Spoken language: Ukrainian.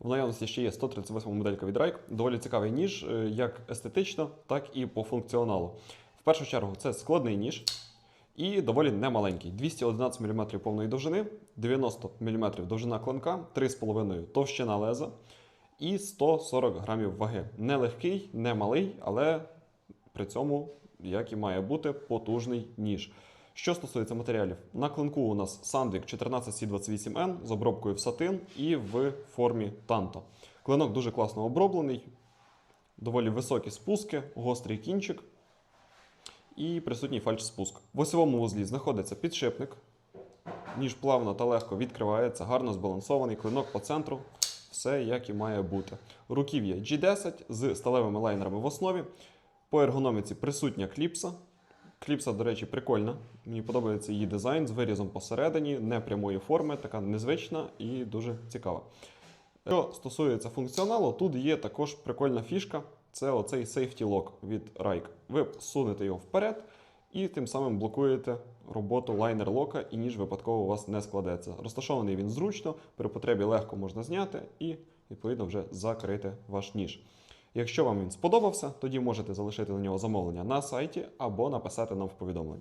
В наявності ще є 138 моделька від Rike. Доволі цікавий ніж, е, як естетично, так і по функціоналу. В першу чергу це складний ніж і доволі немаленький. 211 мм повної довжини, 90 мм довжина клинка, 3,5 товщина леза і 140 грамів ваги. Не легкий, не малий, але при цьому, як і має бути, потужний ніж. Що стосується матеріалів, на клинку у нас Sandvik 14C28N з обробкою в сатин і в формі танто. Клинок дуже класно оброблений, доволі високі спуски, гострий кінчик і присутній фальш-спуск. В осьовому вузлі знаходиться підшипник. Ніж плавно та легко відкривається, гарно збалансований клинок по центру. Все як і має бути. Руків'я G10 з сталевими лайнерами в основі. По ергономіці присутня кліпса. Кліпса, до речі, прикольна. Мені подобається її дизайн з вирізом посередині, не прямої форми, така незвична і дуже цікава. Що стосується функціоналу, тут є також прикольна фішка. Це оцей Safety Lock від Rike. Ви сунете його вперед і тим самим блокуєте роботу лайнер лока, і ніж випадково у вас не складеться. Розташований він зручно, при потребі легко можна зняти і, відповідно, вже закрити ваш ніж. Якщо вам він сподобався, тоді можете залишити на нього замовлення на сайті або написати нам в повідомлення.